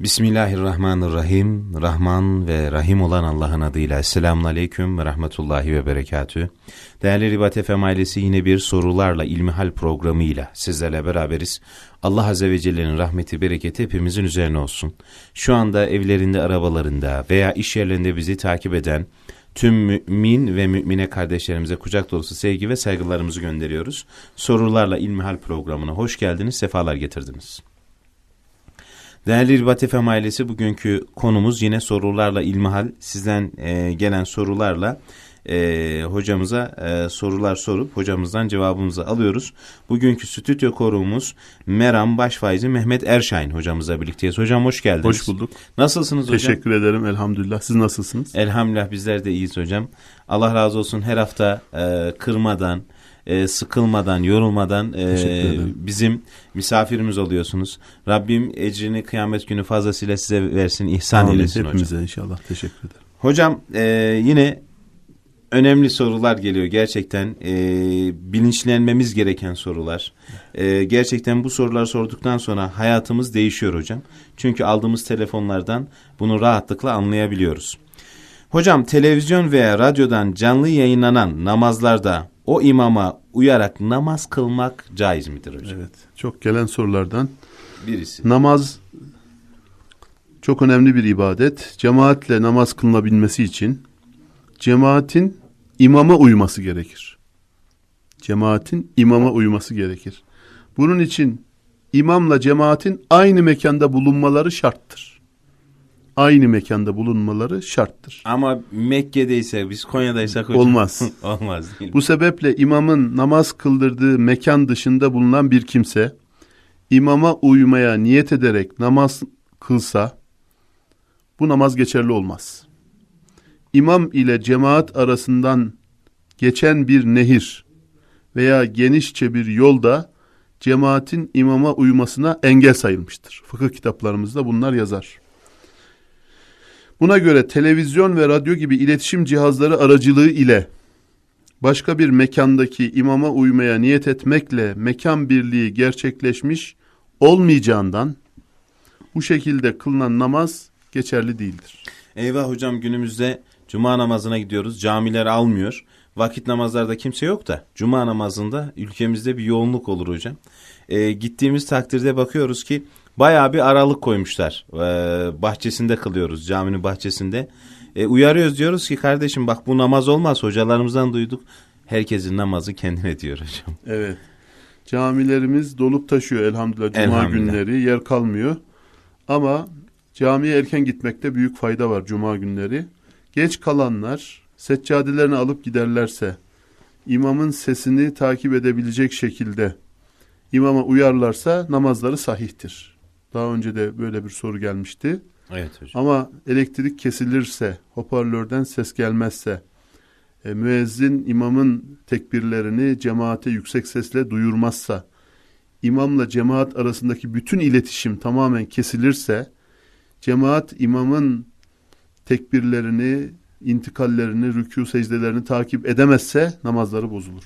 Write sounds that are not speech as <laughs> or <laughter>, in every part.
Bismillahirrahmanirrahim. Rahman ve Rahim olan Allah'ın adıyla. Selamun Aleyküm ve Rahmetullahi ve Berekatü. Değerli Ribat FM ailesi yine bir sorularla ilmihal programıyla sizlerle beraberiz. Allah Azze ve Celle'nin rahmeti, bereketi hepimizin üzerine olsun. Şu anda evlerinde, arabalarında veya iş yerlerinde bizi takip eden tüm mümin ve mümine kardeşlerimize kucak dolusu sevgi ve saygılarımızı gönderiyoruz. Sorularla ilmihal programına hoş geldiniz, sefalar getirdiniz. Değerli İrbat Efem ailesi bugünkü konumuz yine sorularla ilmihal sizden e, gelen sorularla e, hocamıza e, sorular sorup hocamızdan cevabımızı alıyoruz. Bugünkü stüdyo koruğumuz Meram Başfaizi Mehmet Erşahin hocamızla birlikteyiz. Hocam hoş geldiniz. Hoş bulduk. Nasılsınız hocam? Teşekkür ederim elhamdülillah. Siz nasılsınız? Elhamdülillah bizler de iyiyiz hocam. Allah razı olsun her hafta e, kırmadan, e, sıkılmadan, yorulmadan e, bizim misafirimiz oluyorsunuz. Rabbim ecrini kıyamet günü fazlasıyla size versin, ihsan Amin. eylesin Hepimize hocam. inşallah. Teşekkür ederim. Hocam e, yine önemli sorular geliyor gerçekten e, bilinçlenmemiz gereken sorular. E, gerçekten bu sorular sorduktan sonra hayatımız değişiyor hocam. Çünkü aldığımız telefonlardan bunu rahatlıkla anlayabiliyoruz. Hocam televizyon veya radyodan canlı yayınlanan namazlarda o imama uyarak namaz kılmak caiz midir hocam? Evet. Çok gelen sorulardan Birisi. namaz çok önemli bir ibadet. Cemaatle namaz kılınabilmesi için cemaatin imama uyması gerekir. Cemaatin imama uyması gerekir. Bunun için imamla cemaatin aynı mekanda bulunmaları şarttır. Aynı mekanda bulunmaları şarttır. Ama Mekke'deyse biz Konya'daysak hocam. Olmaz. <laughs> Olmaz değil mi? Bu sebeple imamın namaz kıldırdığı mekan dışında bulunan bir kimse imama uymaya niyet ederek namaz kılsa bu namaz geçerli olmaz. İmam ile cemaat arasından geçen bir nehir veya genişçe bir yolda cemaatin imama uymasına engel sayılmıştır. Fıkıh kitaplarımızda bunlar yazar. Buna göre televizyon ve radyo gibi iletişim cihazları aracılığı ile başka bir mekandaki imama uymaya niyet etmekle mekan birliği gerçekleşmiş olmayacağından bu şekilde kılınan namaz geçerli değildir. Eyvah hocam günümüzde cuma namazına gidiyoruz. Camiler almıyor. Vakit namazlarda kimse yok da cuma namazında ülkemizde bir yoğunluk olur hocam. Ee, gittiğimiz takdirde bakıyoruz ki bayağı bir aralık koymuşlar. Ee, bahçesinde kılıyoruz caminin bahçesinde. Ee, uyarıyoruz diyoruz ki kardeşim bak bu namaz olmaz hocalarımızdan duyduk. Herkesin namazı kendine diyor hocam. Evet. Camilerimiz dolup taşıyor elhamdülillah cuma Elhamdülillah. günleri yer kalmıyor. Ama camiye erken gitmekte büyük fayda var cuma günleri. Geç kalanlar seccadelerini alıp giderlerse imamın sesini takip edebilecek şekilde imama uyarlarsa namazları sahihtir. Daha önce de böyle bir soru gelmişti. Evet hocam. Ama elektrik kesilirse, hoparlörden ses gelmezse, e, müezzin imamın tekbirlerini cemaate yüksek sesle duyurmazsa, imamla cemaat arasındaki bütün iletişim tamamen kesilirse, cemaat imamın tekbirlerini, intikallerini, rükû secdelerini takip edemezse namazları bozulur.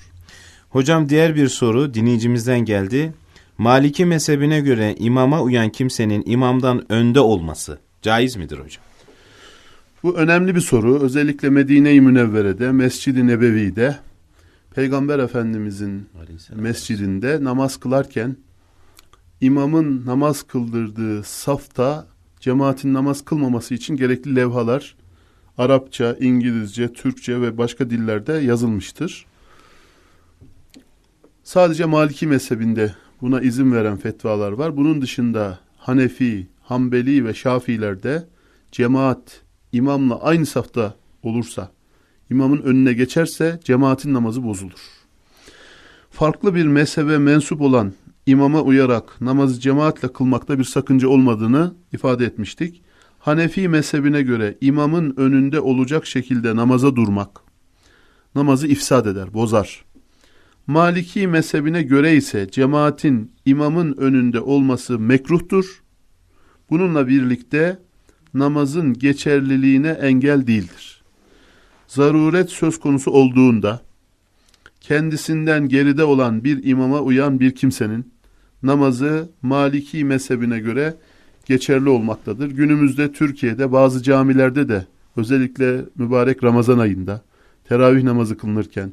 Hocam diğer bir soru dinleyicimizden geldi. Maliki mezhebine göre imama uyan kimsenin imamdan önde olması caiz midir hocam? Bu önemli bir soru. Özellikle Medine-i Münevvere'de, Mescid-i Nebevi'de, Peygamber Efendimizin mescidinde namaz kılarken imamın namaz kıldırdığı safta cemaatin namaz kılmaması için gerekli levhalar Arapça, İngilizce, Türkçe ve başka dillerde yazılmıştır. Sadece Maliki mezhebinde buna izin veren fetvalar var. Bunun dışında Hanefi, Hanbeli ve Şafiilerde cemaat imamla aynı safta olursa, imamın önüne geçerse cemaatin namazı bozulur. Farklı bir mezhebe mensup olan imama uyarak namazı cemaatle kılmakta bir sakınca olmadığını ifade etmiştik. Hanefi mezhebine göre imamın önünde olacak şekilde namaza durmak namazı ifsad eder, bozar. Maliki mezhebine göre ise cemaatin imamın önünde olması mekruhtur. Bununla birlikte namazın geçerliliğine engel değildir. Zaruret söz konusu olduğunda kendisinden geride olan bir imama uyan bir kimsenin namazı Maliki mezhebine göre geçerli olmaktadır. Günümüzde Türkiye'de bazı camilerde de özellikle mübarek Ramazan ayında teravih namazı kılınırken,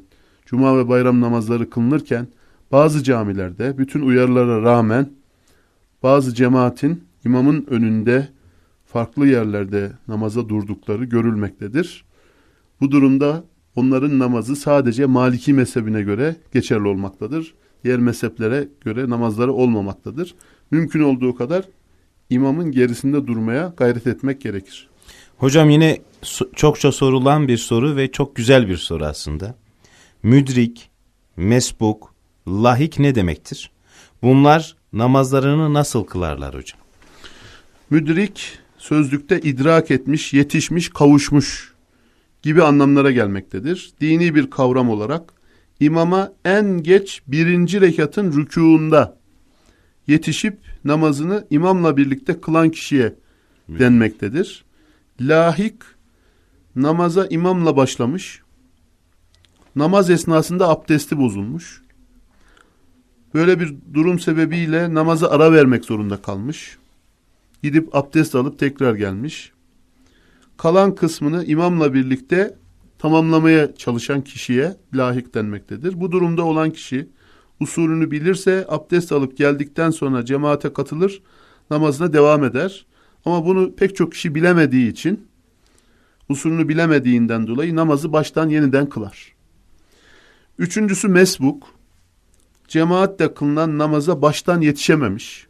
cuma ve bayram namazları kılınırken bazı camilerde bütün uyarılara rağmen bazı cemaatin imamın önünde farklı yerlerde namaza durdukları görülmektedir. Bu durumda onların namazı sadece Maliki mezhebine göre geçerli olmaktadır. Diğer mezheplere göre namazları olmamaktadır. Mümkün olduğu kadar imamın gerisinde durmaya gayret etmek gerekir. Hocam yine çokça sorulan bir soru ve çok güzel bir soru aslında. Müdrik, mesbuk, lahik ne demektir? Bunlar namazlarını nasıl kılarlar hocam? Müdrik sözlükte idrak etmiş, yetişmiş, kavuşmuş gibi anlamlara gelmektedir. Dini bir kavram olarak imama en geç birinci rekatın rükûunda yetişip namazını imamla birlikte kılan kişiye denmektedir. Lahik namaza imamla başlamış. Namaz esnasında abdesti bozulmuş. Böyle bir durum sebebiyle namaza ara vermek zorunda kalmış. Gidip abdest alıp tekrar gelmiş. Kalan kısmını imamla birlikte tamamlamaya çalışan kişiye lahik denmektedir. Bu durumda olan kişi usulünü bilirse abdest alıp geldikten sonra cemaate katılır, namazına devam eder. Ama bunu pek çok kişi bilemediği için, usulünü bilemediğinden dolayı namazı baştan yeniden kılar. Üçüncüsü mesbuk, cemaatle kılınan namaza baştan yetişememiş.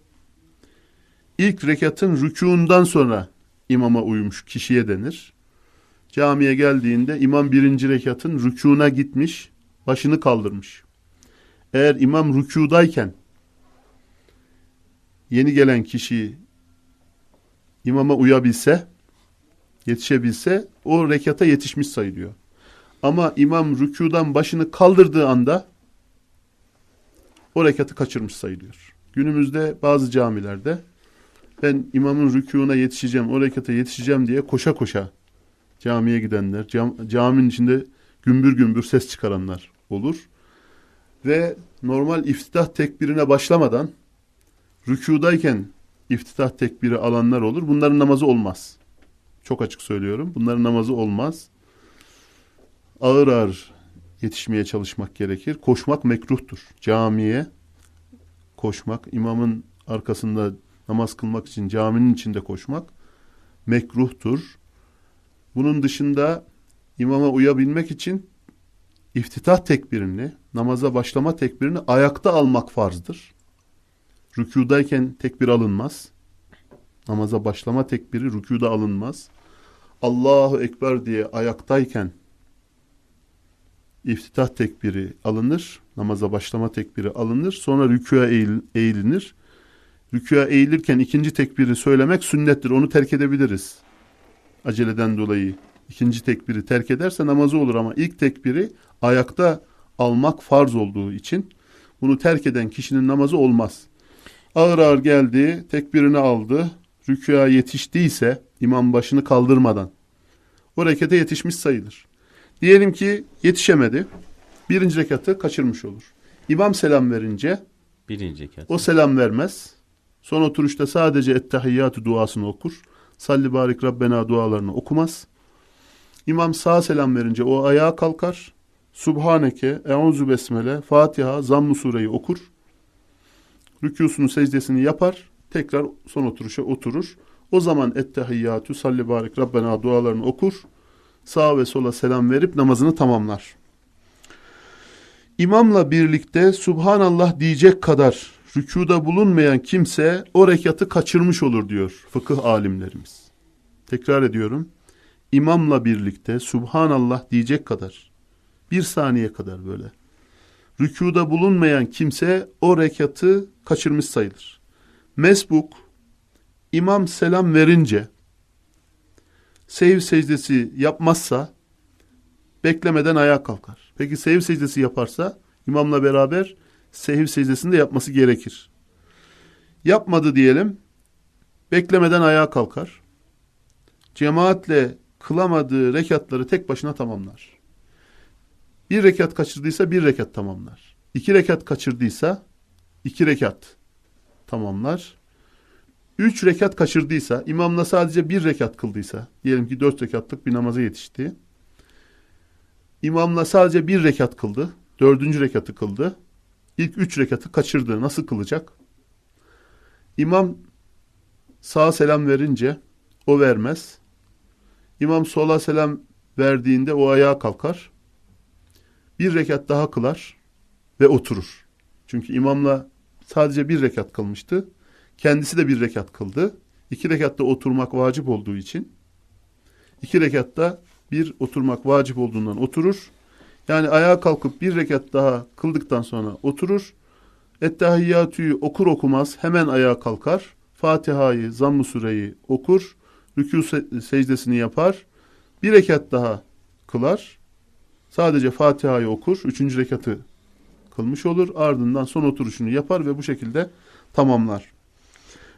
İlk rekatın rükûndan sonra imama uymuş kişiye denir. Camiye geldiğinde imam birinci rekatın rükûna gitmiş, başını kaldırmış. Eğer imam rükûdayken yeni gelen kişi imama uyabilse, yetişebilse o rekata yetişmiş sayılıyor. Ama imam rükudan başını kaldırdığı anda o rekatı kaçırmış sayılıyor. Günümüzde bazı camilerde ben imamın rükûna yetişeceğim, o rekata yetişeceğim diye koşa koşa camiye gidenler, cam, caminin içinde gümbür gümbür ses çıkaranlar olur. Ve normal iftitah tekbirine başlamadan rükûdayken iftitah tekbiri alanlar olur. Bunların namazı olmaz. Çok açık söylüyorum. Bunların namazı olmaz. Ağır ağır yetişmeye çalışmak gerekir. Koşmak mekruhtur. Camiye koşmak, imamın arkasında namaz kılmak için caminin içinde koşmak mekruhtur. Bunun dışında imama uyabilmek için iftitah tekbirini, namaza başlama tekbirini ayakta almak farzdır. Rükudayken tekbir alınmaz. Namaza başlama tekbiri rükuda alınmaz. Allahu Ekber diye ayaktayken iftitah tekbiri alınır. Namaza başlama tekbiri alınır. Sonra rükûa eğil, eğilinir. Rükûa eğilirken ikinci tekbiri söylemek sünnettir. Onu terk edebiliriz. Aceleden dolayı ikinci tekbiri terk ederse namazı olur ama ilk tekbiri ayakta almak farz olduğu için bunu terk eden kişinin namazı olmaz. Ağır ağır geldi, tekbirini aldı, rükûa yetiştiyse imam başını kaldırmadan o rekete yetişmiş sayılır. Diyelim ki yetişemedi. Birinci rekatı kaçırmış olur. İmam selam verince Birinci rekat. o selam vermez. Son oturuşta sadece ettehiyyatü duasını okur. Salli barik Rabbena dualarını okumaz. İmam sağ selam verince o ayağa kalkar. Subhaneke, Euzu Besmele, Fatiha, Zamm-ı Sureyi okur. Rükûsunu, secdesini yapar. Tekrar son oturuşa oturur. O zaman ettehiyyatü, salli barik Rabbena dualarını okur. Sağa ve sola selam verip namazını tamamlar. İmamla birlikte Subhanallah diyecek kadar rükuda bulunmayan kimse o rekatı kaçırmış olur diyor fıkıh alimlerimiz. Tekrar ediyorum. İmamla birlikte Subhanallah diyecek kadar bir saniye kadar böyle rükuda bulunmayan kimse o rekatı kaçırmış sayılır. Mesbuk imam selam verince sehiv secdesi yapmazsa beklemeden ayağa kalkar. Peki sehiv secdesi yaparsa imamla beraber sehiv secdesini de yapması gerekir. Yapmadı diyelim. Beklemeden ayağa kalkar. Cemaatle kılamadığı rekatları tek başına tamamlar. Bir rekat kaçırdıysa bir rekat tamamlar. İki rekat kaçırdıysa iki rekat tamamlar. Üç rekat kaçırdıysa, imamla sadece bir rekat kıldıysa, diyelim ki dört rekatlık bir namaza yetişti. İmamla sadece bir rekat kıldı, dördüncü rekatı kıldı. İlk üç rekatı kaçırdı. Nasıl kılacak? İmam sağa selam verince o vermez. İmam sola selam verdiğinde o ayağa kalkar. Bir rekat daha kılar ve oturur. Çünkü imamla sadece bir rekat kılmıştı. Kendisi de bir rekat kıldı. İki rekatta oturmak vacip olduğu için iki rekatta bir oturmak vacip olduğundan oturur. Yani ayağa kalkıp bir rekat daha kıldıktan sonra oturur. Ettehiyyatü'yü okur okumaz hemen ayağa kalkar. Fatiha'yı, Zamm-ı Sure'yi okur. Rükû secdesini yapar. Bir rekat daha kılar. Sadece Fatiha'yı okur. Üçüncü rekatı kılmış olur. Ardından son oturuşunu yapar ve bu şekilde tamamlar.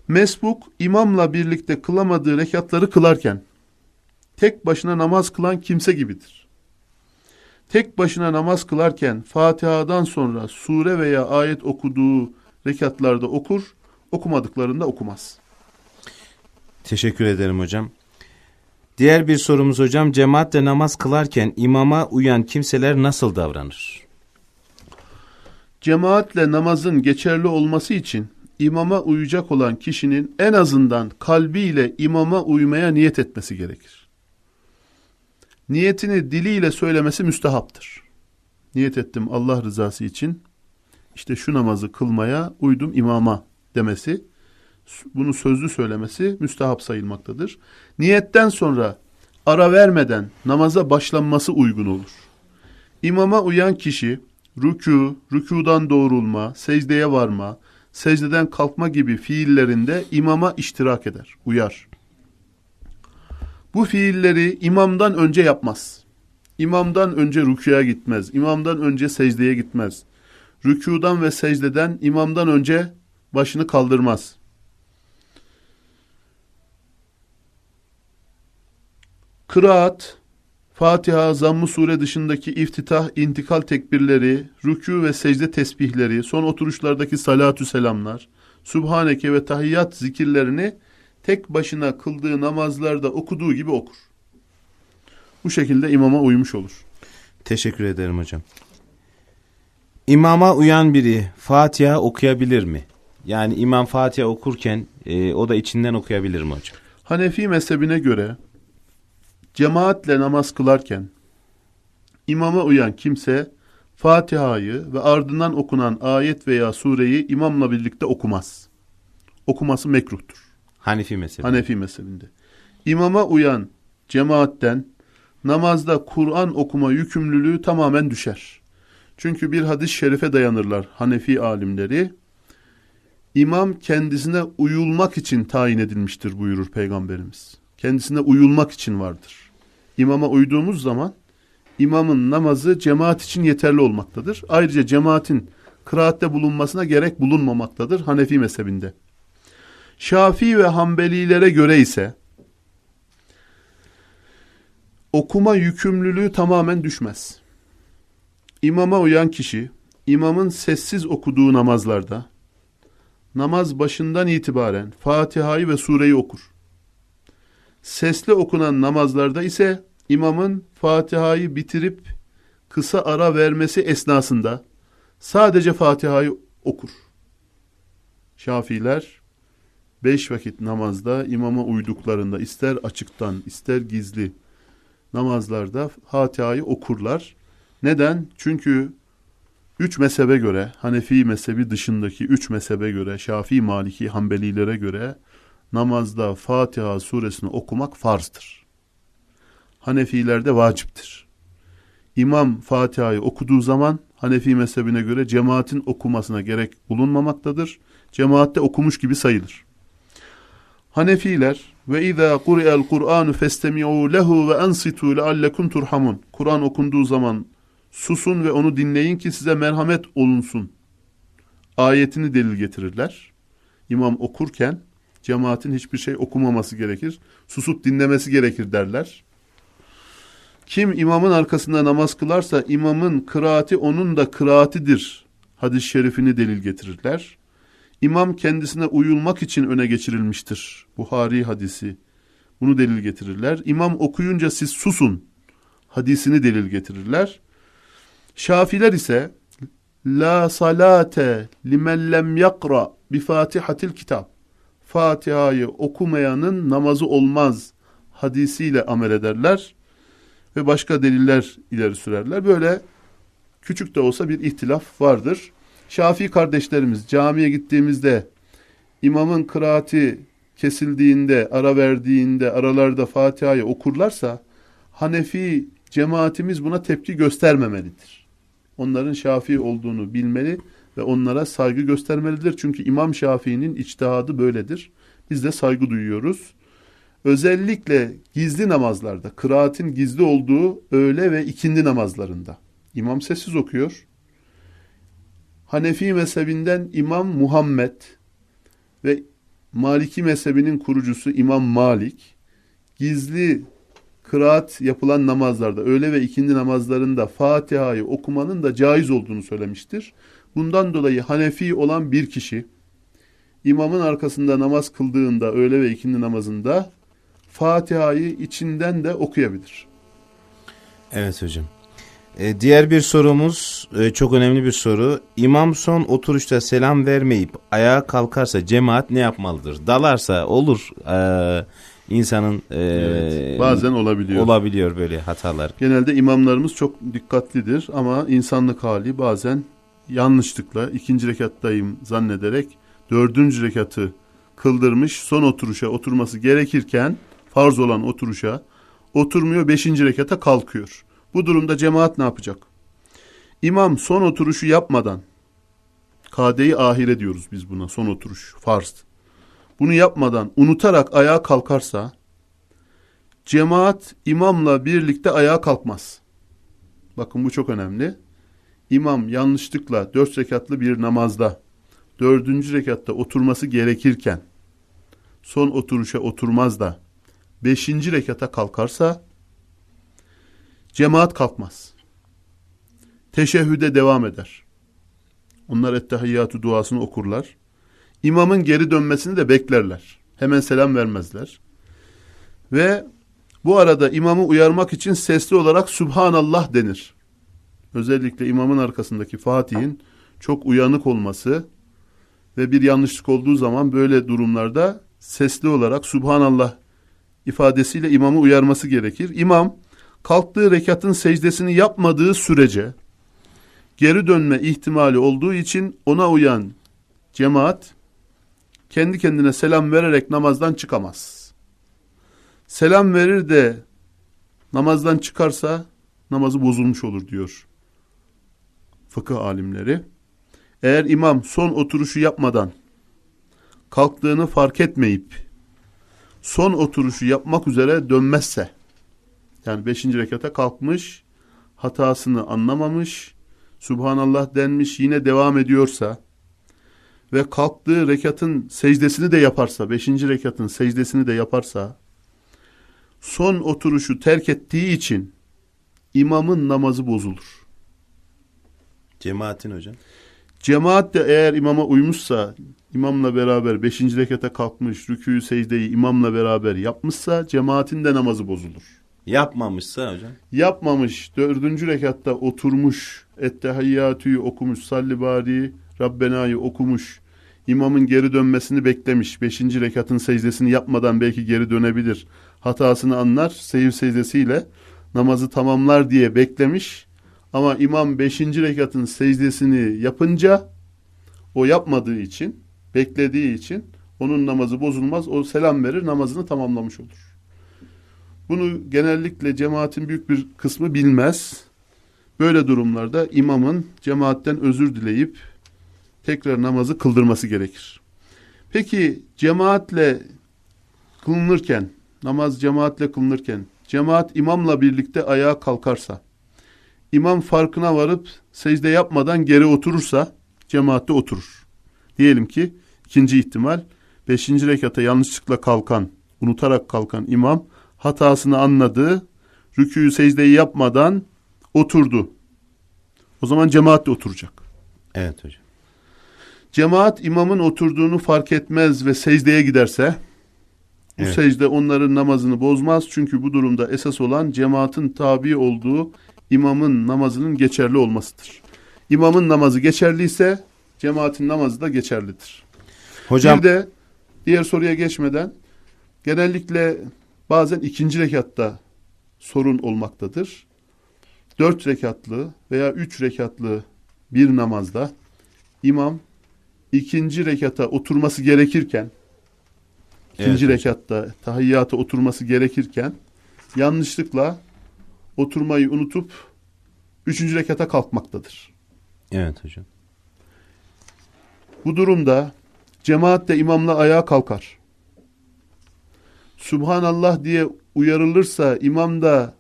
Mesbuk imamla birlikte kılamadığı rekatları kılarken tek başına namaz kılan kimse gibidir. Tek başına namaz kılarken Fatiha'dan sonra sure veya ayet okuduğu rekatlarda okur, okumadıklarında okumaz. Teşekkür ederim hocam. Diğer bir sorumuz hocam, cemaatle namaz kılarken imama uyan kimseler nasıl davranır? Cemaatle namazın geçerli olması için imama uyacak olan kişinin en azından kalbiyle imama uymaya niyet etmesi gerekir. Niyetini diliyle söylemesi müstehaptır. Niyet ettim Allah rızası için işte şu namazı kılmaya uydum imama demesi, bunu sözlü söylemesi müstehap sayılmaktadır. Niyetten sonra ara vermeden namaza başlanması uygun olur. İmama uyan kişi rükû, rükûdan doğrulma, secdeye varma, secdeden kalkma gibi fiillerinde imama iştirak eder, uyar. Bu fiilleri imamdan önce yapmaz. İmamdan önce rükûya gitmez, imamdan önce secdeye gitmez. Rükûdan ve secdeden imamdan önce başını kaldırmaz. Kıraat, Fatiha, Zamm-ı Sure dışındaki iftitah, intikal tekbirleri, rükû ve secde tesbihleri, son oturuşlardaki salatü selamlar, Subhaneke ve tahiyyat zikirlerini tek başına kıldığı namazlarda okuduğu gibi okur. Bu şekilde imama uymuş olur. Teşekkür ederim hocam. İmama uyan biri Fatiha okuyabilir mi? Yani imam Fatiha okurken e, o da içinden okuyabilir mi hocam? Hanefi mezhebine göre cemaatle namaz kılarken imama uyan kimse Fatiha'yı ve ardından okunan ayet veya sureyi imamla birlikte okumaz. Okuması mekruhtur. Hanefi mezhebi. Hanefi mezhebinde. İmama uyan cemaatten namazda Kur'an okuma yükümlülüğü tamamen düşer. Çünkü bir hadis-i şerife dayanırlar Hanefi alimleri. İmam kendisine uyulmak için tayin edilmiştir buyurur Peygamberimiz. Kendisine uyulmak için vardır. İmama uyduğumuz zaman imamın namazı cemaat için yeterli olmaktadır. Ayrıca cemaatin kıraatte bulunmasına gerek bulunmamaktadır Hanefi mezhebinde. Şafii ve Hanbelilere göre ise okuma yükümlülüğü tamamen düşmez. İmama uyan kişi imamın sessiz okuduğu namazlarda namaz başından itibaren Fatiha'yı ve sureyi okur. Sesli okunan namazlarda ise imamın Fatiha'yı bitirip kısa ara vermesi esnasında sadece Fatiha'yı okur. Şafiler beş vakit namazda imama uyduklarında ister açıktan ister gizli namazlarda Fatiha'yı okurlar. Neden? Çünkü üç mezhebe göre, Hanefi mezhebi dışındaki üç mezhebe göre, Şafii, Maliki, Hanbelilere göre namazda Fatiha suresini okumak farzdır. Hanefilerde vaciptir. İmam Fatiha'yı okuduğu zaman Hanefi mezhebine göre cemaatin okumasına gerek bulunmamaktadır. Cemaatte okumuş gibi sayılır. Hanefiler ve izâ kuri'el Kur'anu festemi'û lehu ve ensitu leallekum turhamun. Kur'an okunduğu zaman susun ve onu dinleyin ki size merhamet olunsun. Ayetini delil getirirler. İmam okurken cemaatin hiçbir şey okumaması gerekir. Susup dinlemesi gerekir derler. Kim imamın arkasında namaz kılarsa imamın kıraati onun da kıraatidir. Hadis-i şerifini delil getirirler. İmam kendisine uyulmak için öne geçirilmiştir. Buhari hadisi. Bunu delil getirirler. İmam okuyunca siz susun hadisini delil getirirler. Şafiler ise La salate limen lem yakra bi fatihatil kitap. Fatiha'yı okumayanın namazı olmaz hadisiyle amel ederler ve başka deliller ileri sürerler. Böyle küçük de olsa bir ihtilaf vardır. Şafii kardeşlerimiz camiye gittiğimizde imamın kıraati kesildiğinde, ara verdiğinde, aralarda Fatiha'yı okurlarsa Hanefi cemaatimiz buna tepki göstermemelidir. Onların Şafii olduğunu bilmeli ve onlara saygı göstermelidir. Çünkü İmam Şafii'nin içtihadı böyledir. Biz de saygı duyuyoruz. Özellikle gizli namazlarda, kıraatin gizli olduğu öğle ve ikindi namazlarında. İmam sessiz okuyor. Hanefi mezhebinden İmam Muhammed ve Maliki mezhebinin kurucusu İmam Malik gizli kıraat yapılan namazlarda, öğle ve ikindi namazlarında Fatiha'yı okumanın da caiz olduğunu söylemiştir. Bundan dolayı Hanefi olan bir kişi imamın arkasında namaz kıldığında, öğle ve ikindi namazında Fatiha'yı içinden de okuyabilir. Evet hocam. Ee, diğer bir sorumuz e, çok önemli bir soru. İmam son oturuşta selam vermeyip ayağa kalkarsa cemaat ne yapmalıdır? Dalarsa olur. Ee, insanın e, Evet, bazen olabiliyor. olabiliyor böyle hatalar. Genelde imamlarımız çok dikkatlidir ama insanlık hali bazen yanlışlıkla ikinci rekattayım zannederek dördüncü rekatı kıldırmış son oturuşa oturması gerekirken farz olan oturuşa oturmuyor beşinci rekata kalkıyor. Bu durumda cemaat ne yapacak? İmam son oturuşu yapmadan kadeyi ahire diyoruz biz buna son oturuş farz. Bunu yapmadan unutarak ayağa kalkarsa cemaat imamla birlikte ayağa kalkmaz. Bakın bu çok önemli. İmam yanlışlıkla dört rekatlı bir namazda dördüncü rekatta oturması gerekirken son oturuşa oturmaz da beşinci rekata kalkarsa cemaat kalkmaz. Teşehhüde devam eder. Onlar ettehiyyatü duasını okurlar. İmamın geri dönmesini de beklerler. Hemen selam vermezler. Ve bu arada imamı uyarmak için sesli olarak Subhanallah denir. Özellikle imamın arkasındaki Fatih'in çok uyanık olması ve bir yanlışlık olduğu zaman böyle durumlarda sesli olarak Subhanallah ifadesiyle imamı uyarması gerekir. İmam kalktığı rekatın secdesini yapmadığı sürece geri dönme ihtimali olduğu için ona uyan cemaat kendi kendine selam vererek namazdan çıkamaz. Selam verir de namazdan çıkarsa namazı bozulmuş olur diyor fıkıh alimleri. Eğer imam son oturuşu yapmadan kalktığını fark etmeyip son oturuşu yapmak üzere dönmezse yani beşinci rekata kalkmış hatasını anlamamış Subhanallah denmiş yine devam ediyorsa ve kalktığı rekatın secdesini de yaparsa, beşinci rekatın secdesini de yaparsa, son oturuşu terk ettiği için imamın namazı bozulur. Cemaatin hocam. Cemaat de eğer imama uymuşsa, imamla beraber beşinci rekata kalkmış, rükûyu secdeyi imamla beraber yapmışsa, cemaatin de namazı bozulur. Yapmamışsa hocam. Yapmamış, dördüncü rekatta oturmuş, ettehiyyatüyü okumuş, salli bari, Rabbena'yı okumuş, imamın geri dönmesini beklemiş, beşinci rekatın secdesini yapmadan belki geri dönebilir, hatasını anlar, seyir secdesiyle namazı tamamlar diye beklemiş, ama imam beşinci rekatın secdesini yapınca, o yapmadığı için, beklediği için, onun namazı bozulmaz, o selam verir, namazını tamamlamış olur. Bunu genellikle cemaatin büyük bir kısmı bilmez. Böyle durumlarda imamın cemaatten özür dileyip tekrar namazı kıldırması gerekir. Peki cemaatle kılınırken, namaz cemaatle kılınırken, cemaat imamla birlikte ayağa kalkarsa, imam farkına varıp secde yapmadan geri oturursa, cemaatte oturur. Diyelim ki ikinci ihtimal, beşinci rekata yanlışlıkla kalkan, unutarak kalkan imam, hatasını anladı, rükûyu secdeyi yapmadan oturdu. O zaman cemaat de oturacak. Evet hocam. Cemaat imamın oturduğunu fark etmez ve secdeye giderse bu Evet. secde onların namazını bozmaz. Çünkü bu durumda esas olan cemaatin tabi olduğu imamın namazının geçerli olmasıdır. İmamın namazı geçerliyse cemaatin namazı da geçerlidir. Hocam Bir de diğer soruya geçmeden genellikle bazen ikinci rekatta sorun olmaktadır. Dört rekatlı veya üç rekatlı bir namazda imam ikinci rekata oturması gerekirken ikinci Evet. rekatta tahiyyata oturması gerekirken yanlışlıkla oturmayı unutup üçüncü rekata kalkmaktadır. Evet hocam. Bu durumda cemaat de imamla ayağa kalkar. Subhanallah diye uyarılırsa imam da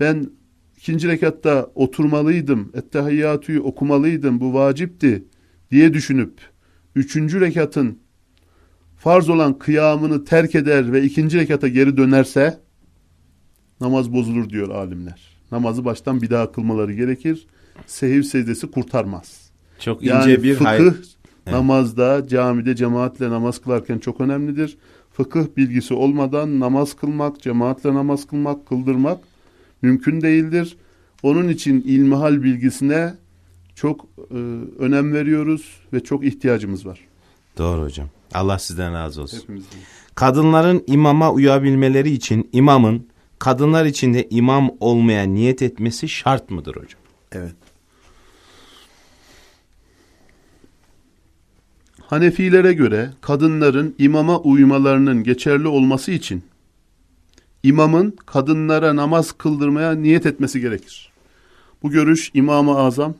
ben ikinci rekatta oturmalıydım, ettehiyyatüyü okumalıydım, bu vacipti diye düşünüp üçüncü rekatın farz olan kıyamını terk eder ve ikinci rekata geri dönerse namaz bozulur diyor alimler. Namazı baştan bir daha kılmaları gerekir. Sehiv secdesi kurtarmaz. Çok ince Yani bir fıkıh hay- Evet. namazda, camide cemaatle namaz kılarken çok önemlidir. Fıkıh bilgisi olmadan namaz kılmak, cemaatle namaz kılmak, kıldırmak mümkün değildir. Onun için ilmihal bilgisine çok e, önem veriyoruz ve çok ihtiyacımız var. Doğru hocam. Allah sizden razı olsun. Hepimizin. Kadınların imama uyabilmeleri için imamın kadınlar içinde imam olmaya niyet etmesi şart mıdır hocam? Evet. Hanefilere göre kadınların imama uymalarının geçerli olması için imamın kadınlara namaz kıldırmaya niyet etmesi gerekir. Bu görüş İmam-ı Azam,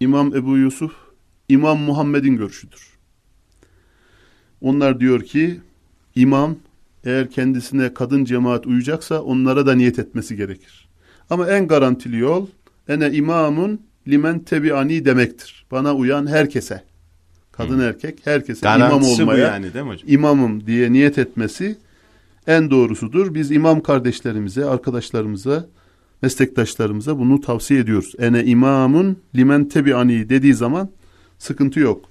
İmam Ebu Yusuf, İmam Muhammed'in görüşüdür. Onlar diyor ki imam eğer kendisine kadın cemaat uyacaksa onlara da niyet etmesi gerekir. Ama en garantili yol ene imamun limen tebiani demektir. Bana uyan herkese. Kadın erkek herkese imam Garantisi bu olmaya yani değil mi hocam? imamım diye niyet etmesi en doğrusudur. Biz imam kardeşlerimize, arkadaşlarımıza, meslektaşlarımıza bunu tavsiye ediyoruz. Ene imamun limen tebiani dediği zaman sıkıntı yok.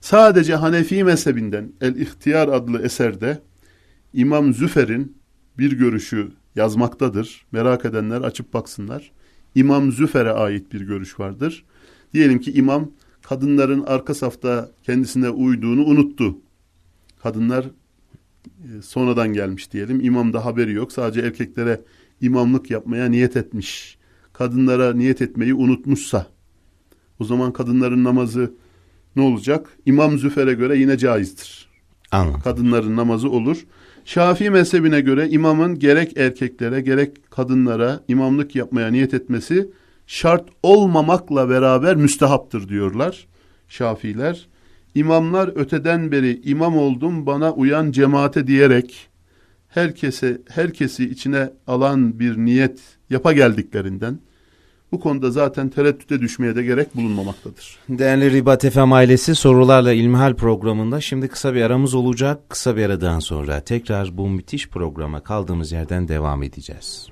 Sadece Hanefi mezhebinden El İhtiyar adlı eserde İmam Züfer'in bir görüşü yazmaktadır. Merak edenler açıp baksınlar. İmam Züfer'e ait bir görüş vardır. Diyelim ki imam kadınların arka safta kendisine uyduğunu unuttu. Kadınlar e, sonradan gelmiş diyelim. İmamda haberi yok. Sadece erkeklere imamlık yapmaya niyet etmiş. Kadınlara niyet etmeyi unutmuşsa o zaman kadınların namazı ne olacak? İmam Züfer'e göre yine caizdir. Anladım. Kadınların namazı olur. Şafii mezhebine göre imamın gerek erkeklere gerek kadınlara imamlık yapmaya niyet etmesi şart olmamakla beraber müstehaptır diyorlar Şafiiler. İmamlar öteden beri imam oldum bana uyan cemaate diyerek herkese herkesi içine alan bir niyet yapa geldiklerinden bu konuda zaten tereddüte düşmeye de gerek bulunmamaktadır. Değerli Ribat FM ailesi sorularla İlmihal programında şimdi kısa bir aramız olacak. Kısa bir aradan sonra tekrar bu müthiş programa kaldığımız yerden devam edeceğiz.